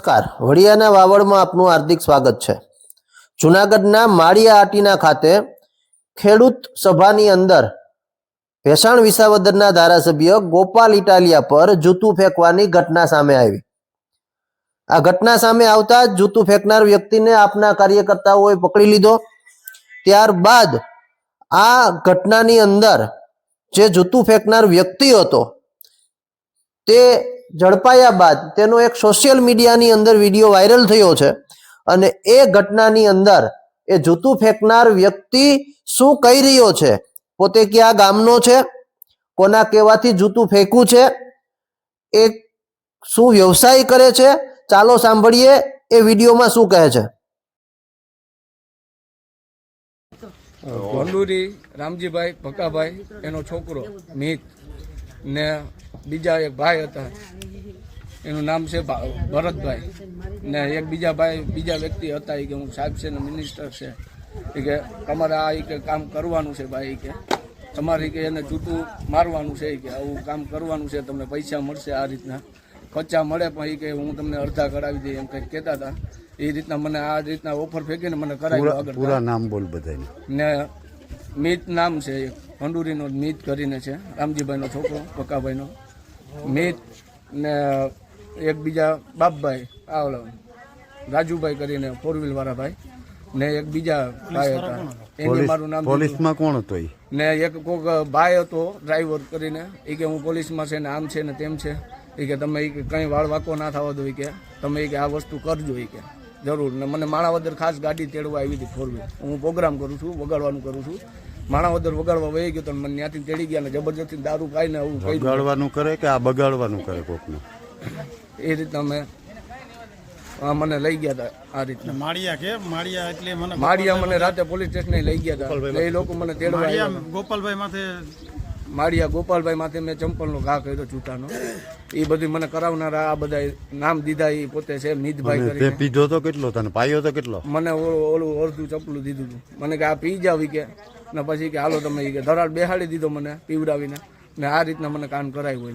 નમસ્કાર. વડિયાના વાવડમાં આપનું હાર્દિક સ્વાગત છે. જુનાગઢના માળિયા આટીના ખાતે ખેડૂત સભાની અંદર ભેસાણ વિસાવદરના ધારાસભ્ય ગોપાલ ઇટાલિયા પર જૂતું ફેંકવાની ઘટના સામે આવી. આ ઘટના સામે આવતા જૂતું ફેંકનાર વ્યક્તિને આપના કાર્યકર્તાઓએ પકડી લીધો. ત્યારબાદ આ ઘટનાની અંદર જે જૂતું ફેંકનાર વ્યક્તિ હતો તે ઝડપાયા બાદ તેનો એક સોશિયલ મીડિયાની અંદર વીડિયો વાયરલ થયો છે અને એ ઘટનાની અંદર એ જૂતું ફેંકનાર વ્યક્તિ શું કહી રહ્યો છે? પોતે ક્યાં ગામનો છે? કોના કહેવાથી જૂતું ફેંકવું છે? એ શું વ્યવસાય કરે છે? ચાલો સાંભળીએ એ વિડીયોમાં શું કહે છે. વંડુરી રામજીભાઈ ભકાભાઈ એનો છોકરો, મિત. ને બીજા એક ભાઈ હતા. એનું નામ છે ભરતભાઈ. ને એક બીજા ભાઈ બીજા વ્યક્તિ હતા એ કે હું સાહેબ છે ને મિનિસ્ટર છે. એ કે તમારે આ કે કામ કરવાનું છે ભાઈ કે. તમારે કે એને જૂતું મારવાનું છે કે. આવું કામ કરવાનું છે તમને પૈસા મળશે આ રીતના. ખર્ચા મળે પણ એ કે હું તમને અડધા કરાવી દઈએ એમ કંઈક કહેતા હતા. એ રીતના મને આ રીતના ઓફર ફેંકીને મને કરાવી પૂરા નામ બોલ બધાને ને મિત નામ છે એક. ભંડુરીનો મીત કરીને છે. રામજીભાઈનો છોકરો પક્કાભાઈનો. મીત ને એકબીજા બાપભાઈ આ ઓલો રાજુભાઈ કરીને ફોર વ્હીલ વાળા ભાઈ ને એક બીજા ભાઈ હતા. એને મારું નામ પોલીસમાં કોણ હતો ને એક કોક ભાઈ હતો ડ્રાઈવર કરીને. એ કે હું પોલીસમાં છે ને આમ છે ને તેમ છે. એ કે તમે એ કંઈ વાળ વાકો ના થવા દો એ કે. તમે એ કે આ વસ્તુ કરજો એ કે. જરૂર. ને મને માણાવદર ખાસ ગાડી તેડવા આવી હતી ફોર વ્હીલ હું પ્રોગ્રામ કરું છું વગાડવાનું કરું છું. માણાવદર વગાડવા વહી ગયો તો મને ત્યાંથી તેડી ગયા ને જબરજસ્તી દારૂ પાઈને આવું કહી બગાડવાનું કરે કે આ બગાડવાનું કરે કોકને? એ રીતના મેં મને લઈ ગયા હતા આ રીતના. માળિયા કે? માળિયા એટલે મને માળિયા મને રાતે પોલીસ સ્ટેશને લઈ ગયા હતા. એ લોકો મને તેડવા ગોપાલભાઈ માથે માળિયા ગોપાલભાઈ માથે મેં ચંપલનો ઘા કર્યો છૂટાનો એ બધી મને કરાવનારા આ બધા નામ દીધા એ પોતે છે નીતભાઈ કરીને. પીધો તો કેટલો તને? પાયો તો કેટલો? મને ઓલું ઓલું અડધું ચપલું દીધું મને કે આ પી જાવી કે. ને પછી કે, હાલો, તમે કે ધરાડ બેહાડી દીધો મને પીવડાવીને. ને આ રીતના મને કામ કરાવ્યું હોય